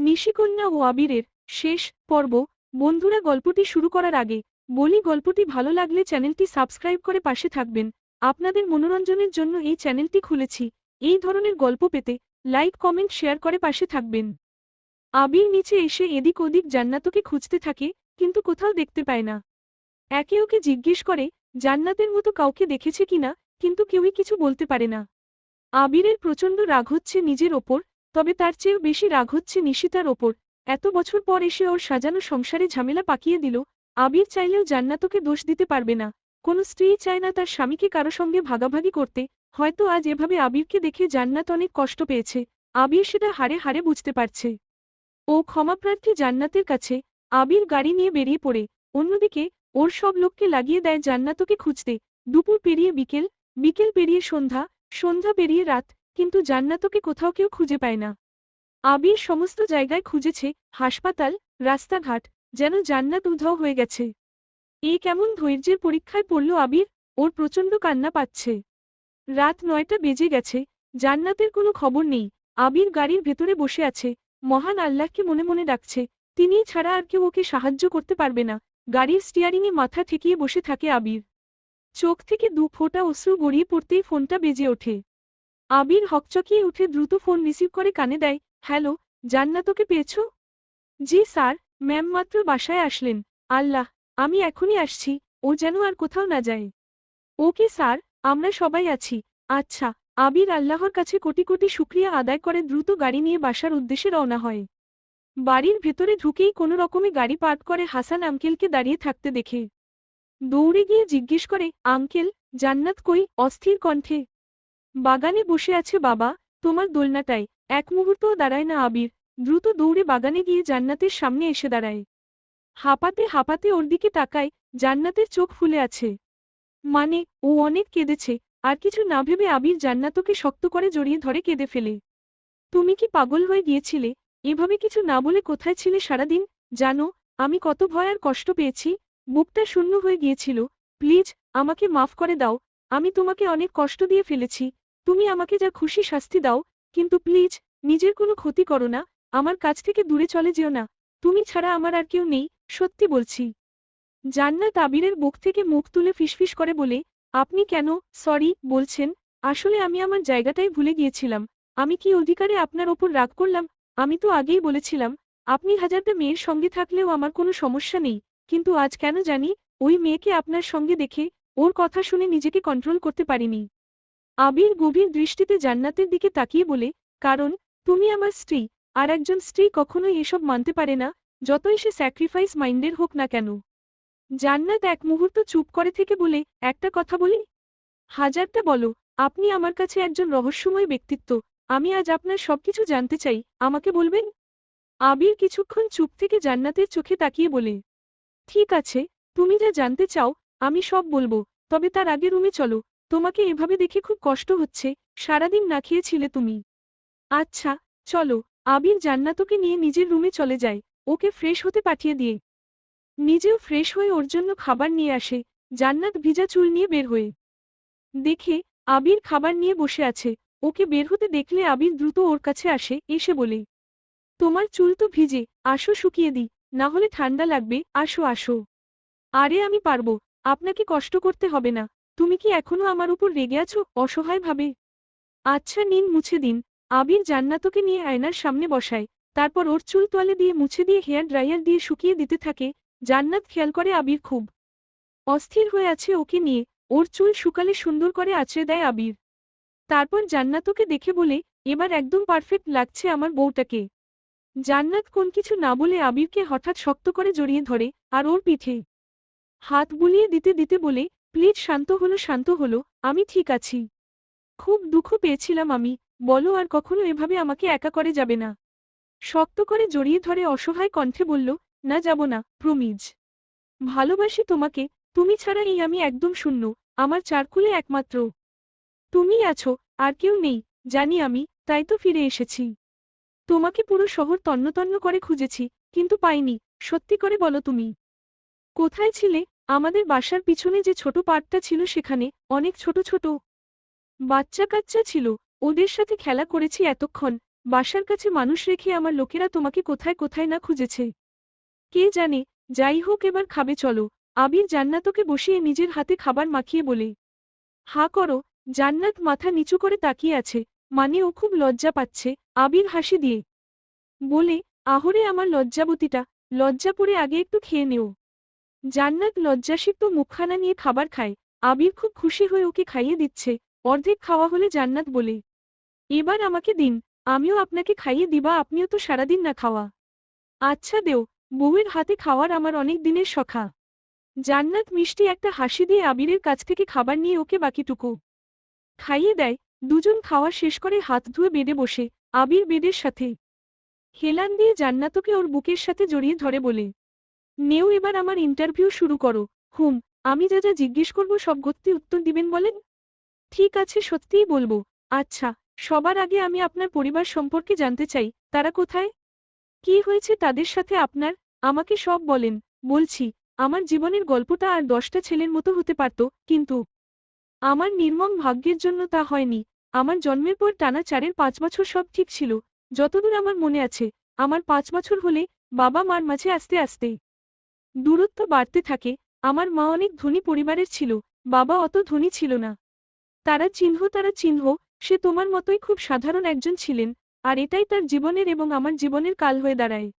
নিশিকন্যা ও আবিরের শেষ পর্ব। বন্ধুরা, গল্পটি শুরু করার আগে বলি, গল্পটি ভালো লাগলে চ্যানেলটি সাবস্ক্রাইব করে পাশে থাকবেন। আপনাদের মনোরঞ্জনের জন্য এই চ্যানেলটি খুলেছি। এই ধরনের গল্প পেতে লাইক, কমেন্ট, শেয়ার করে পাশে থাকবেন। আবির নিচে এসে এদিক ওদিক জান্নাতকে খুঁজতে থাকে, কিন্তু কোথাও দেখতে পায় না। একে ওকে জিজ্ঞেস করে, জান্নাতের মতো কাউকে দেখেছে কিনা? কিন্তু কেউই কিছু বলতে পারে না। আবিরের প্রচণ্ড রাগ হচ্ছে নিজের ওপর তবে তার চেয়েও বেশি রাগ হচ্ছে নিশিতার ওপর। এত বছর পর এসে ওর সাজানো সংসারে ঝামেলা পাকিয়ে দিল, আবির চাইলেও জান্নাতকে দোষ দিতে পারবে না। কোনো স্ত্রী চায় না তার স্বামীকে কারও সঙ্গে ভাগাভাগি করতে, হয়তো আজ এভাবে আবিরকে দেখে জান্নাত অনেক কষ্ট পেয়েছে। আবির সেটা হারে হারে বুঝতে পারছে। ও ক্ষমাপ্রার্থী জান্নাতের কাছে, আবির গাড়ি নিয়ে বেরিয়ে পড়ে। অন্যদিকে, ওর সব লোককে লাগিয়ে দেয় জান্নাতকে খুঁজতে। দুপুর পেরিয়ে বিকেল বিকেল পেরিয়ে সন্ধ্যা সন্ধ্যা পেরিয়ে রাত। কিন্তু জান্নাতকে কোথাও কেউ খুঁজে পায় না। আবির সমস্ত জায়গায় খুঁজেছে, হাসপাতাল, রাস্তাঘাট, যেন জান্নাত উধাও হয়ে গেছে। এই কেমন ধৈর্যের পরীক্ষায় পড়ল আবির, ওর প্রচণ্ড কান্না পাচ্ছে। রাত নয়টা বেজে গেছে, জান্নাতের কোনো খবর নেই। আবির গাড়ির ভেতরে বসে আছে, মহান আল্লাহকে মনে মনে ডাকছে, তিনি ছাড়া আর কেউ ওকে সাহায্য করতে পারবে না। গাড়ির স্টিয়ারিংয়ে মাথা ঠেকিয়ে বসে থাকে আবির। চোখ থেকে দু ফোঁটা অশ্রু গড়িয়ে পড়তেই ফোনটা বেজে ওঠে। আবির হকচকিয়ে উঠে দ্রুত ফোন রিসিভ করে কানে দেয়, হ্যালো, জান্নাতকে পেয়েছ? জি, স্যার, ম্যাম মাত্র বাসায় আসলেন। আল্লাহ, আমি এখনই আসছি, ও যেন আর কোথাও না যায়। ওকে, স্যার, আমরা সবাই আছি। আচ্ছা আবির আল্লাহর কাছে কোটি কোটি শুক্রিয়া আদায় করে দ্রুত গাড়ি নিয়ে বাসার উদ্দেশ্যে রওনা হয়। বাড়ির ভেতরে ঢুকেই কোনো রকমে গাড়ি পার্ক করে হাসান আঙ্কেলকে দাঁড়িয়ে থাকতে দেখে। দৌড়ে গিয়ে জিজ্ঞেস করে, আঙ্কেল, জান্নাত কই? অস্থির কণ্ঠে। বাগানে বসে আছে বাবা, তোমার দোলনাটায়। এক মুহূর্তও দাঁড়ায় না আবির। দ্রুত দৌড়ে বাগানে গিয়ে জান্নাতের সামনে এসে দাঁড়ায়। হাঁপাতে হাঁপাতে ওর দিকে তাকায়, জান্নাতের চোখ ফুলে আছে। মানে ও অনেক কেঁদেছে, আর কিছু না ভেবে আবির জান্নাতকে শক্ত করে জড়িয়ে ধরে কেঁদে ফেলে। তুমি কি পাগল হয়ে গিয়েছিলে? এভাবে কিছু না বলে কোথায় ছিলে সারাদিন? জানো, আমি কত ভয় আর কষ্ট পেয়েছি। বুকটা শূন্য হয়ে গিয়েছিল। প্লিজ, আমাকে মাফ করে দাও। আমি তোমাকে অনেক কষ্ট দিয়ে ফেলেছি। তুমি আমাকে যা খুশি শাস্তি দাও, কিন্তু প্লিজ, নিজের কোনো ক্ষতি করো না, আমার কাছ থেকে দূরে চলে যেও না, তুমি ছাড়া আমার আর কেউ নেই, সত্যি বলছি। জান্নাত আবিরের বুক থেকে মুখ তুলে ফিসফিস করে বলে, আপনি কেন, সরি, বলছেন, আসলে আমি আমার জায়গাটাই ভুলে গিয়েছিলাম, আমি কি অধিকারে আপনার ওপর রাগ করলাম, আমি তো আগেই বলেছিলাম, আপনি হাজারটা মেয়ের সঙ্গে থাকলেও আমার কোনো সমস্যা নেই, কিন্তু আজ কেন জানি, ওই মেয়েকে আপনার সঙ্গে দেখে, ওর কথা শুনে নিজেকে কন্ট্রোল করতে পারিনি। আবির গভীর দৃষ্টিতে জান্নাতের দিকে তাকিয়ে বলে, কারণ, তুমি আমার স্ত্রী, আর একজন স্ত্রী কখনোই এসব মানতে পারে না, যতই সে স্যাক্রিফাইস মাইন্ডের হোক না কেন। জান্নাত এক মুহূর্ত চুপ করে থেকে বলে, একটা কথা বলি? হাজারটা বলো, আপনি আমার কাছে একজন রহস্যময় ব্যক্তিত্ব, আমি আজ আপনার সবকিছু জানতে চাই, আমাকে বলবেন? আবির কিছুক্ষণ চুপ থেকে জান্নাতের চোখে তাকিয়ে বলে, ঠিক আছে, তুমি যা জানতে চাও, আমি সব বলব, তবে তার আগে রুমে চলো তোমাকে এভাবে দেখে খুব কষ্ট হচ্ছে, সারাদিন না খেয়েছিলে তুমি। আচ্ছা চলো, আবির জান্নাতকে নিয়ে নিজের রুমে চলে যায়, ওকে ফ্রেশ হতে পাঠিয়ে দিয়ে। নিজেও ফ্রেশ হয়ে ওর জন্য খাবার নিয়ে আসে, জান্নাত ভিজা চুল নিয়ে বের হয়ে। দেখে, আবির খাবার নিয়ে বসে আছে, ওকে বের হতে দেখলে আবির দ্রুত ওর কাছে আসে, এসে বলে, তোমার চুল তো ভিজে, আসো শুকিয়ে দি না হলে ঠান্ডা লাগবে, আসো আসো। আরে আমি পারব, আপনাকে কষ্ট করতে হবে না তুমি কি এখনও আমার উপর রেগে আছো? অসহায়ভাবে। আচ্ছা নিন, মুছে দিন। আবির জান্নাতকে নিয়ে আয়নার সামনে বসায়। তারপর ওর চুল তোয়ালে দিয়ে মুছে দিয়ে হেয়ার ড্রায়ার দিয়ে শুকিয়ে দিতে থাকে। জান্নাত খেয়াল করে আবির খুব অস্থির হয়ে আছে ওকে নিয়ে। ওর চুল শুকালে সুন্দর করে আছড়ে দেয় আবির। তারপর জান্নাতকে দেখে বলে, এবার একদম পারফেক্ট লাগছে আমার বউটাকে। জান্নাত কোন কিছু না বলে আবিরকে হঠাৎ শক্ত করে জড়িয়ে ধরে আর ওর পিঠে হাত বুলিয়ে দিতে দিতে বলে প্লিজ শান্ত হলো শান্ত হলো, আমি ঠিক আছি। খুব দুঃখ পেয়েছিলাম আমি, বলো আর কখনো এভাবে আমাকে একা করে যাবে না। শক্ত করে জড়িয়ে ধরে অসহায় কণ্ঠে বলল, না যাব না, প্রমিজ। ভালোবাসি তোমাকে, তুমি ছাড়া এই আমি একদম শূন্য, আমার চারকুলে একমাত্র। তুমি আছো, আর কেউ নেই, জানি আমি, তাই তো ফিরে এসেছি। তোমাকে পুরো শহর তন্নতন্ন করে খুঁজেছি, কিন্তু পাইনি, সত্যি করে বলো তুমি। কোথায় ছিলে আমাদের বাসার পিছনে যে ছোট পার্কটা ছিল সেখানে অনেক ছোট ছোট বাচ্চা কাচ্চা ছিল। ওদের সাথে খেলা করেছি এতক্ষণ। বাসার কাছে মানুষ রেখে আমার লোকেরা তোমাকে কোথায় কোথায় না খুঁজেছে। কে জানে? যাই হোক, এবার খাবে, চলো। আবির জান্নাতকে বসিয়ে নিজের হাতে খাবার মাখিয়ে বলে, হা, করো। জান্নাত মাথা নিচু করে তাকিয়ে আছে। মানে ও খুব লজ্জা পাচ্ছে। আবির হাসি দিয়ে বলে, আহরে, আমার লজ্জাবতীটা। লজ্জা পড়ে আগে একটু খেয়ে নেও। জান্নাত লজ্জাসিক্ত মুখখানা নিয়ে খাবার খায়। আবির খুব খুশি হয়ে ওকে খাইয়ে দিচ্ছে। অর্ধেক খাওয়া হলে জান্নাত বলে, এবার আমাকে দিন, আমিও আপনাকে খাইয়ে দিবা, আপনিও তো সারাদিন না খাওয়া। আচ্ছা দেও, বউয়ের হাতে খাওয়ার আমার অনেক দিনের শখা জান্নাত মিষ্টি একটা হাসি দিয়ে আবিরের কাছ থেকে খাবার নিয়ে ওকে বাকিটুকু খাইয়ে দেয়। দুজন খাওয়া শেষ করে হাত ধুয়ে বেডে বসে, আবির বেডের সাথে। হেলান দিয়ে জান্নাতকে ওর বুকের সাথে জড়িয়ে ধরে বলে নেও এবার আমার ইন্টারভিউ শুরু করো। হুম, আমি যা যা জিজ্ঞেস করব সব গত্যি উত্তর দিবেন বলেন? ঠিক আছে, সত্যিই বলব। আচ্ছা সবার আগে আমি আপনার পরিবার সম্পর্কে জানতে চাই। তারা কোথায়? কি হয়েছে তাদের সাথে আপনার? আমাকে সব বলেন। বলছি, আমার জীবনের গল্পটা আর দশটা ছেলের মতো হতে পারত, কিন্তু আমার নির্মম ভাগ্যের জন্য তা হয়নি। আমার জন্মের পর টানা চারের পাঁচ বছর সব ঠিক ছিল। যতদূর আমার মনে আছে, আমার পাঁচ বছর হলে বাবা মার মাঝে আস্তে আস্তে দূরত্ব বাড়তে থাকে। আমার মা অনেক ধনী পরিবারের ছিল, বাবা অত ধনী ছিল না। তারা চিহ্ন তারা চিহ্ন, সে তোমার মতোই খুব সাধারণ একজন ছিলেন, আর এটাই তার জীবনের এবং আমার জীবনের কাল হয়ে দাঁড়ায়।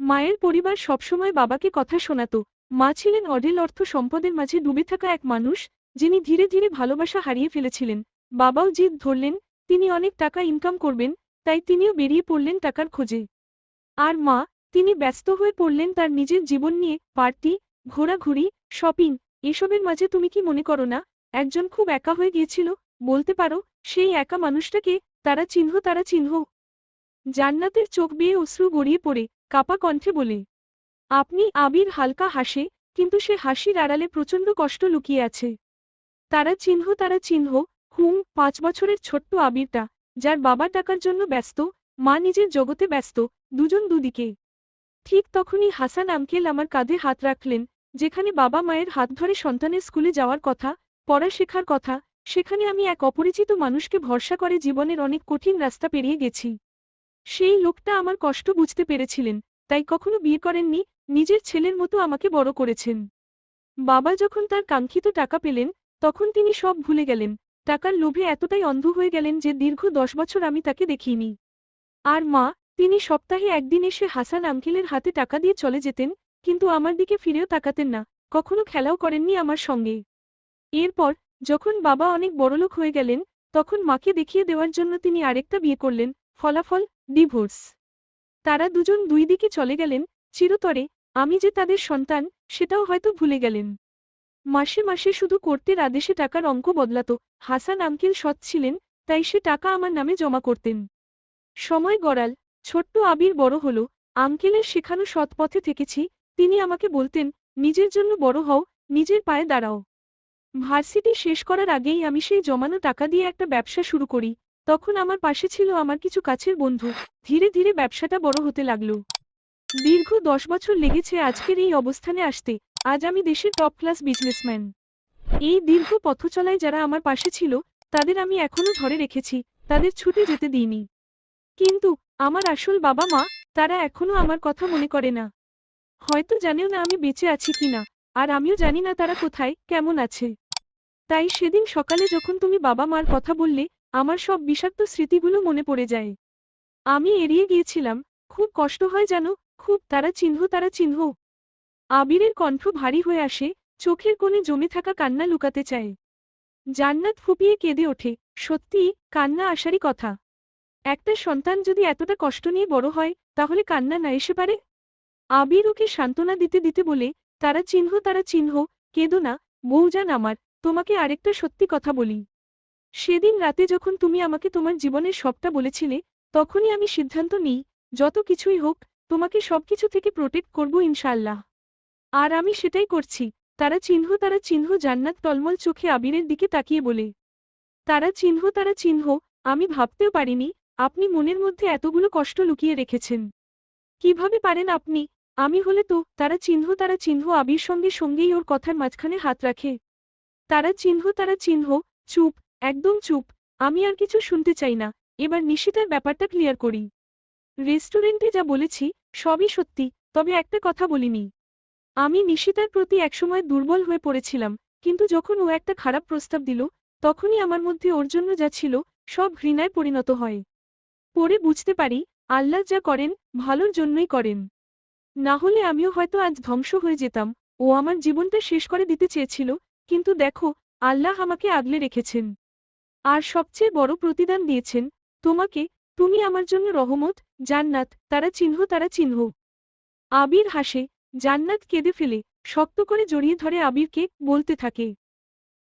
মায়ের পরিবার সবসময় বাবাকে কথা শোনাত। মা ছিলেন অঢেল অর্থ সম্পদের মাঝে ডুবে থাকা এক মানুষ, যিনি ধীরে ধীরে ভালোবাসা হারিয়ে ফেলেছিলেন। বাবাও জিদ ধরলেন, তিনি অনেক টাকা ইনকাম করবেন, তাই তিনিও বেরিয়ে পড়লেন টাকার খোঁজে। আর মা তিনি ব্যস্ত হয়ে পড়লেন তার নিজের জীবন নিয়ে, পার্টি, ঘোরাঘুরি, শপিং, এসবের মাঝে তুমি কি মনে করো না? একজন খুব একা হয়ে গিয়েছিল, বলতে পারো, সেই একা মানুষটাকে তারা চিহ্ন তারা চিহ্ন। জান্নাতের চোখ বেয়ে অশ্রু গড়িয়ে পড়ে, কাপা কণ্ঠে বলে, আপনি আবির হালকা হাসে, কিন্তু সে হাসির আড়ালে প্রচণ্ড কষ্ট লুকিয়ে আছে। তারা চিহ্ন তারা চিহ্ন, হুম, পাঁচ বছরের ছোট্ট আবিরটা, যার বাবা টাকার জন্য ব্যস্ত, মা নিজের জগতে ব্যস্ত, দুজন দুদিকে। ঠিক তখনই হাসান আঙ্কেল আমার কাঁধে হাত রাখলেন, যেখানে বাবা মায়ের হাত ধরে সন্তানের স্কুলে যাওয়ার কথা, পড়া শেখার কথা, সেখানে আমি এক অপরিচিত মানুষকে ভরসা করে জীবনের অনেক কঠিন রাস্তা পেরিয়ে গেছি। সেই লোকটা আমার কষ্ট বুঝতে পেরেছিলেন, তাই কখনো বিয়ে করেননি, নিজের ছেলের মতো আমাকে বড় করেছেন। বাবা যখন তার কাঙ্ক্ষিত টাকা পেলেন, তখন তিনি সব ভুলে গেলেন, টাকার লোভে এতটাই অন্ধ হয়ে গেলেন যে দীর্ঘ দশ বছর আমি তাকে দেখিনি। আর মা তিনি সপ্তাহে একদিন এসে হাসান আঙ্কেলের হাতে টাকা দিয়ে চলে যেতেন, কিন্তু আমার দিকে ফিরেও তাকাতেন না, কখনো খেলাও করেননি আমার সঙ্গে। এরপর, যখন বাবা অনেক বড়লোক হয়ে গেলেন, তখন মাকে দেখিয়ে দেওয়ার জন্য তিনি আরেকটা বিয়ে করলেন, ফলাফল, ডিভোর্স। তারা দুজন দুই দিকে চলে গেলেন, চিরতরে, আমি যে তাদের সন্তান, সেটাও হয়তো ভুলে গেলেন। মাসে মাসে শুধু কোর্টের আদেশে টাকার অঙ্ক বদলাত, হাসান আঙ্কেল সৎ ছিলেন, তাই সে টাকা আমার নামে জমা করতেন। সময় গড়াল ছোট্ট আবির বড় হল, আঙ্কেলের শেখানো সৎ পথে থেকেছি, তিনি আমাকে বলতেন, নিজের জন্য বড় হও, নিজের পায়ে দাঁড়াও। ভার্সিটি শেষ করার আগেই আমি সেই জমানো টাকা দিয়ে একটা ব্যবসা শুরু করি, তখন আমার পাশে ছিল আমার কিছু কাছের বন্ধু, ধীরে ধীরে ব্যবসাটা বড় হতে লাগল। দীর্ঘ দশ বছর লেগেছে আজকের এই অবস্থানে আসতে, আজ আমি দেশের টপ ক্লাস বিজনেসম্যান এই দীর্ঘ পথচলায় যারা আমার পাশে ছিল, তাদের আমি এখনও ধরে রেখেছি, তাদের ছুটে যেতে দিইনি। কিন্তু আমার আসল বাবা মা, তারা এখনও আমার কথা মনে করে না। হয়তো জানেও না আমি বেঁচে আছি কিনা আর আমিও জানি না তারা কোথায়, কেমন আছে। তাই সেদিন সকালে যখন তুমি বাবা মার কথা বললে, আমার সব বিষাক্ত স্মৃতিগুলো মনে পড়ে যায়। আমি এড়িয়ে গিয়েছিলাম, খুব কষ্ট হয় জানো খুব তারা চিহ্ন তারা চিহ্ন। আবিরের কণ্ঠ ভারী হয়ে আসে, চোখের কোণে জমে থাকা কান্না লুকাতে চায়। জান্নাত ফুপিয়ে কেঁদে ওঠে সত্যি কান্না আসারই কথা। একটা সন্তান যদি এতটা কষ্ট নিয়ে বড় হয়, তাহলে কান্না না এসে পারে? আবির ওকে সান্ত্বনা দিতে দিতে বলে, তারা চিহ্ন তারা চিহ্ন, কেঁদো না বউজান আমার, তোমাকে আরেকটা সত্যি কথা বলি। সেদিন রাতে যখন তুমি আমাকে তোমার জীবনের সবটা বলেছিলে, তখনই আমি সিদ্ধান্ত নিই, যত কিছুই হোক, তোমাকে সবকিছু থেকে প্রোটেক্ট করব ইনশাল্লাহ আর আমি সেটাই করছি। তারা চিহ্ন তারা চিহ্ন জান্নাত টলমল চোখে আবিরের দিকে তাকিয়ে বলে, তারা চিহ্ন তারা চিহ্ন, আমি ভাবতেও পারিনি আপনি মনের মধ্যে এতগুলো কষ্ট লুকিয়ে রেখেছেন। কীভাবে পারেন আপনি? আমি হলে তো, তারা চিহ্ন তারা চিহ্ন, আবির সঙ্গে সঙ্গেই ওর কথার মাঝখানে হাত রাখে। তারা চিহ্ন তারা চিহ্ন, চুপ, একদম চুপ, আমি আর কিছু শুনতে চাই না, এবার নিশিতার ব্যাপারটা ক্লিয়ার করি। রেস্টুরেন্টে যা বলেছি, সবই সত্যি, তবে একটা কথা বলিনি। আমি নিশিতার প্রতি একসময় দুর্বল হয়ে পড়েছিলাম, কিন্তু যখন ও একটা খারাপ প্রস্তাব দিল, তখনই আমার মধ্যে ওর জন্য যা ছিল, সব ঘৃণায় পরিণত হয়। পরে বুঝতে পারি, আল্লাহ যা করেন, ভালোর জন্যই করেন। না হলে আমিও হয়তো আজ ধ্বংস হয়ে যেতাম, ও আমার জীবনটা শেষ করে দিতে চেয়েছিল, কিন্তু দেখো, আল্লাহ আমাকে আগলে রেখেছেন। আর সবচেয়ে বড় প্রতিদান দিয়েছেন, তোমাকে, তুমি আমার জন্য রহমত, জান্নাত, তারা চিহ্ন তারা চিহ্ন। আবির হাসে, জান্নাত কেঁদে ফেলে, শক্ত করে জড়িয়ে ধরে আবিরকে, বলতে থাকে।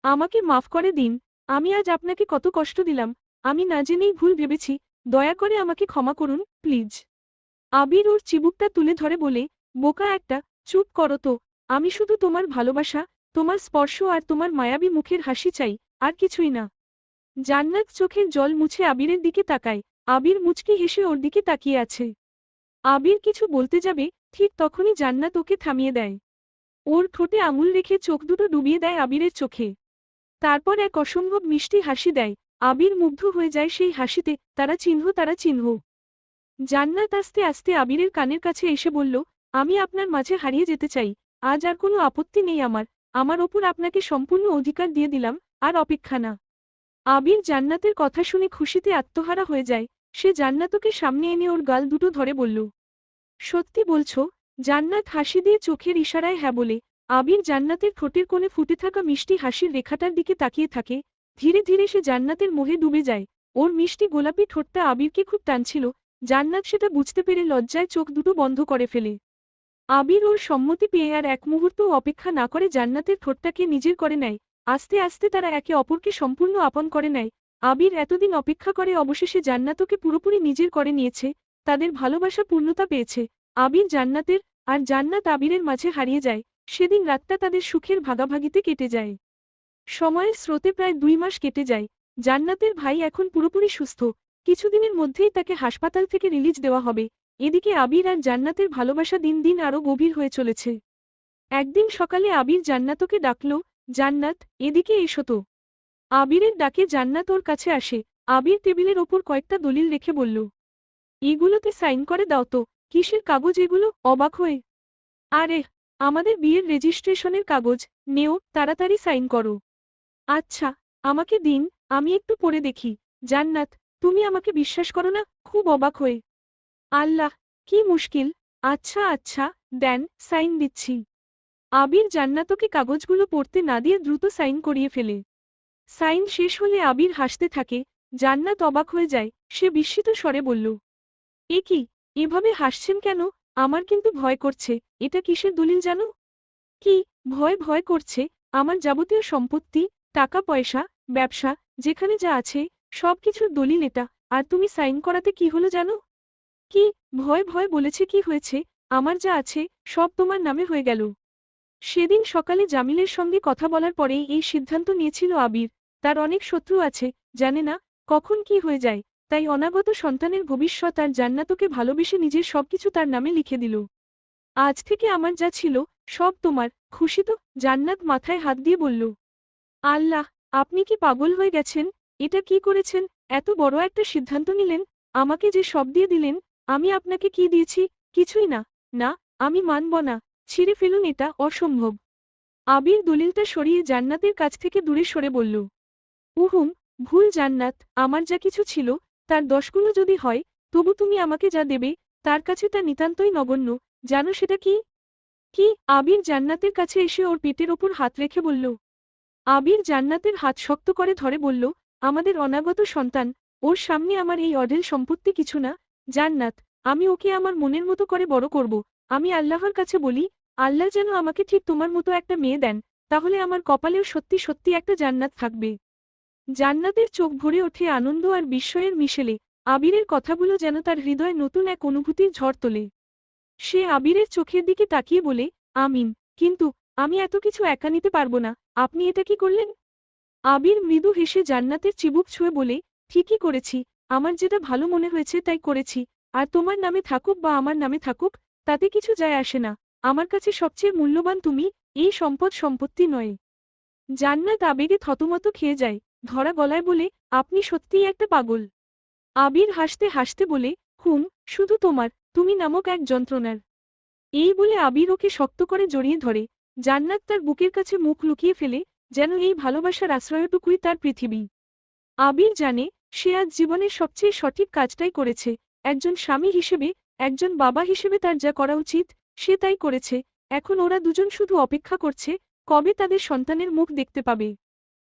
আমাকে মাফ করে দিন, আমি আজ আপনাকে কত কষ্ট দিলাম, আমি না জেনেই ভুল ভেবেছি দয়া করে আমাকে ক্ষমা করুন, প্লিজ। আবির ওর চিবুকটা তুলে ধরে বলে, বোকা একটা, চুপ করো তো, আমি শুধু তোমার ভালোবাসা, তোমার স্পর্শ আর তোমার মায়াবী মুখের হাসি চাই, আর কিছুই না। জান্নাত চোখের জল মুছে আবিরের দিকে তাকায়, আবির মুচকি হেসে ওর দিকে তাকিয়ে আছে। আবির কিছু বলতে যাবে, ঠিক তখনই জান্নাত ওকে থামিয়ে দেয়। ওর ঠোঁটে আঙুল রেখে চোখ দুটো ডুবিয়ে দেয় আবিরের চোখে। তারপর এক অসম্ভব মিষ্টি হাসি দেয় আবির মুগ্ধ হয়ে যায় সেই হাসিতে, তারা চিহ্ন তারা চিহ্ন। জান্নাত আস্তে আস্তে আবিরের কানের কাছে এসে বলল, আমি আপনার মাঝে হারিয়ে যেতে চাই, আজ আর কোনো আপত্তি নেই আমার আমার ওপর আপনাকে সম্পূর্ণ অধিকার দিয়ে দিলাম, আর অপেক্ষা না। আবির জান্নাতের কথা শুনে খুশিতে আত্মহারা হয়ে যায়, সে জান্নাতকে সামনে এনে ওর গাল দুটো ধরে বলল, সত্যি বলছো, জান্নাত হাসি দিয়ে চোখের ইশারায় হ্যাঁ বলে, আবির জান্নাতের ঠোঁটের কোণে ফুটে থাকা মিষ্টি হাসির রেখাটার দিকে তাকিয়ে থাকে ধীরে ধীরে সে জান্নাতের মোহে ডুবে যায়। ওর মিষ্টি গোলাপি ঠোঁটটা আবিরকে খুব টানছিল। জান্নাত সেটা বুঝতে পেরে লজ্জায় চোখ দুটো বন্ধ করে ফেলে। আবির ওর সম্মতি পেয়ে আর এক মুহূর্তও অপেক্ষা না করে জান্নাতের ঠোঁটটাকে নিজের করে নেয়। আস্তে আস্তে তারা একে অপরকে সম্পূর্ণ আপন করে নেয়। আবির এতদিন অপেক্ষা করে অবশেষে জান্নাতকে পুরোপুরি নিজের করে নিয়েছে। তাদের ভালোবাসা পূর্ণতা পেয়েছে। আবির জান্নাতের আর জান্নাত আবিরের মাঝে হারিয়ে যায়। সেদিন রাতটা তাদের সুখের ভাগাভাগিতে কেটে যায়। সময়ের স্রোতে প্রায় দুই মাস কেটে যায়। জান্নাতের ভাই এখন পুরোপুরি সুস্থ। কিছুদিনের মধ্যেই তাকে হাসপাতাল থেকে রিলিজ দেওয়া হবে। এদিকে আবির আর জান্নাতের ভালোবাসা দিন দিন আরও গভীর হয়ে চলেছে। একদিন সকালে আবির জান্নাতকে ডাকল, জান্নাত, এদিকে এসো তো। আবিরের ডাকে জান্নাত ওর কাছে আসে। আবির টেবিলের ওপর কয়েকটা দলিল রেখে বলল, এগুলোতে সাইন করে দাও তো। কিসের কাগজ এগুলো? অবাক হয়ে। আরে, আমাদের বিয়ের রেজিস্ট্রেশনের কাগজ। নেও, তাড়াতাড়ি সাইন করো। আচ্ছা আমাকে দিন, আমি একটু পড়ে দেখি। জান্নাত, তুমি আমাকে বিশ্বাস করো না? খুব অবাক হয়ে। আল্লাহ, কি মুশকিল। আচ্ছা আচ্ছা দেন, সাইন দিচ্ছি। আবির জান্নাতকে কাগজগুলো পড়তে না দিয়ে দ্রুত সাইন করিয়ে ফেলে। সাইন শেষ হলে আবির হাসতে থাকে। জান্নাত অবাক হয়ে যায়। সে বিস্মিত স্বরে বলল, এ কি? এভাবে হাসছেন কেন? আমার কিন্তু ভয় করছে। এটা কিসের দলিল জানো? কি? ভয় ভয় করছে? আমার যাবতীয় সম্পত্তি? টাকা পয়সা ব্যবসা, যেখানে যা আছে সব কিছুর দলিল এটা। আর তুমি সাইন করাতে কি হলো জানো? কি? ভয় ভয় বলেছে কি হয়েছে? আমার যা আছে, সব তোমার নামে হয়ে গেল। সেদিন সকালে জামিলের সঙ্গে কথা বলার পরেই এই সিদ্ধান্ত নিয়েছিল আবির। তার অনেক শত্রু আছে, জানে না, কখন কি হয়ে যায়। তাই অনাগত সন্তানের ভবিষ্যৎ আর জান্নাতকে ভালোবেসে নিজের সবকিছু তার নামে লিখে দিল। আজ থেকে আমার যা ছিল, সব তোমার। খুশি তো? জান্নাত মাথায় হাত দিয়ে বলল। আল্লাহ, আপনি কি পাগল হয়ে গেছেন? এটা কি করেছেন? এত বড় একটা সিদ্ধান্ত নিলেন, আমাকে যে সব দিয়ে দিলেন, আমি আপনাকে কি দিয়েছি? কিছুই না। না, আমি মানব না। ছিঁড়ে ফেলুন এটা, অসম্ভব। আবির দলিলটা সরিয়ে জান্নাতের কাছ থেকে দূরে সরে বলল, উহুম, ভুল জান্নাত, আমার যা কিছু ছিল, তার দশগুলো যদি হয়, তবু তুমি আমাকে যা দেবে, তার কাছে তা নিতান্তই নগণ্য। জানো সেটা কি? কি? আবির জান্নাতের কাছে এসে ওর পেটের ওপর হাত রেখে বলল আবির জান্নাতের হাত শক্ত করে ধরে বলল, আমাদের অনাগত সন্তান, ওর সামনে আমার এই অঢেল সম্পত্তি কিছু না। জান্নাত, আমি ওকে আমার মনের মতো করে বড় করব। আমি আল্লাহর কাছে বলি, আল্লাহ যেন আমাকে ঠিক তোমার মতো একটা মেয়ে দেন, তাহলে আমার কপালেও সত্যি সত্যি একটা জান্নাত থাকবে। জান্নাতের চোখ ভরে ওঠে আনন্দ আর বিস্ময়ের মিশেলে, আবিরের কথাগুলো যেন তার হৃদয়ে নতুন এক অনুভূতির ঝড় তোলে। সে আবিরের চোখের দিকে তাকিয়ে বলে, আমিন, কিন্তু আমি এত কিছু একা নিতে পারব না। আপনি এটা কি করলেন? আবির মৃদু হেসে জান্নাতের চিবুক ছুঁয়ে বলে, ঠিকই করেছি, আমার যেটা ভালো মনে হয়েছে তাই করেছি, আর তোমার নামে থাকুক বা আমার নামে থাকুক, তাতে কিছু যায় আসে না, আমার কাছে সবচেয়ে মূল্যবান তুমি, এই সম্পদ সম্পত্তি নয় জান্নাত আবেগে থতমত খেয়ে যায়, ধরা গলায় বলে, আপনি সত্যিই একটা পাগল আবির হাসতে হাসতে বলে, হুম, শুধু তোমার, তুমি নামক এক যন্ত্রণার এই বলে আবির ওকে শক্ত করে জড়িয়ে ধরে জান্নাত তার বুকের কাছে মুখ লুকিয়ে ফেলে, যেন এই ভালোবাসার আশ্রয়টুকুই তার পৃথিবী। আবির জানে, সে আজ জীবনের সবচেয়ে সঠিক কাজটাই করেছে, একজন স্বামী হিসেবে, একজন বাবা হিসেবে তার যা করা উচিত, সে তাই করেছে, এখন ওরা দুজন শুধু অপেক্ষা করছে, কবে তাদের সন্তানের মুখ দেখতে পাবে।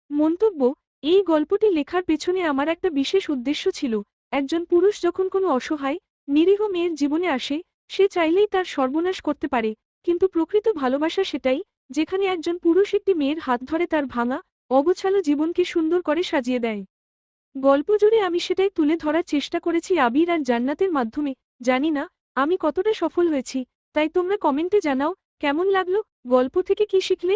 মন্তব্য, এই গল্পটি লেখার পেছনে আমার একটা বিশেষ উদ্দেশ্য ছিল, একজন পুরুষ যখন কোনো অসহায়, নিরীহ মেয়ের জীবনে আসে, সে চাইলেই তার সর্বনাশ করতে পারে কিন্তু প্রকৃত ভালোবাসা সেটাই, যেখানে একজন পুরুষ একটি মেয়ের হাত ধরে তার ভাঙা, অগোছালো জীবনকে সুন্দর করে সাজিয়ে দেয়। গল্প জুড়ে আমি সেটাই তুলে ধরার চেষ্টা করেছি আবির আর জান্নাতের মাধ্যমে। জানি না, আমি কতটা সফল হয়েছি, তাই তোমরা কমেন্টে জানাও, কেমন লাগল, গল্প থেকে কি শিখলে?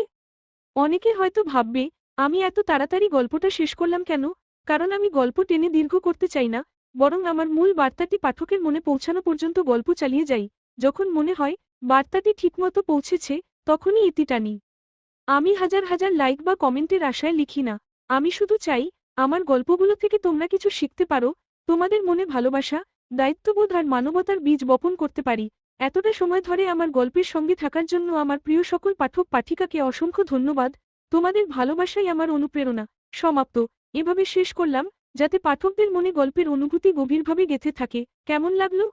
অনেকে হয়তো ভাববে, আমি এত তাড়াতাড়ি গল্পটা শেষ করলাম কেন? কারণ আমি গল্প টেনে দীর্ঘ করতে চাই না, বরং আমার মূল বার্তাটি পাঠকের মনে পৌঁছানো পর্যন্ত গল্প চালিয়ে যাই, যখন মনে হয় বার্তাটি ঠিকমতো পৌঁছেছে, তখনই ইতি টানি। আমি হাজার হাজার লাইক বা কমেন্টের আশায় লিখি না। আমি শুধু চাই, আমার গল্পগুলো থেকে তোমরা কিছু শিখতে পারো, তোমাদের মনে ভালোবাসা, দায়িত্ববোধ আর মানবতার বীজ বপন করতে পারি। এতটা সময় ধরে আমার গল্পের সঙ্গে থাকার জন্য আমার প্রিয় সকল পাঠক পাঠিকাকে অসংখ্য ধন্যবাদ। তোমাদের ভালোবাসাই আমার অনুপ্রেরণা। সমাপ্ত। এভাবে শেষ করলাম, যাতে পাঠকদের মনে গল্পের অনুভূতি গভীরভাবে গেঁথে থাকে। কেমন লাগল?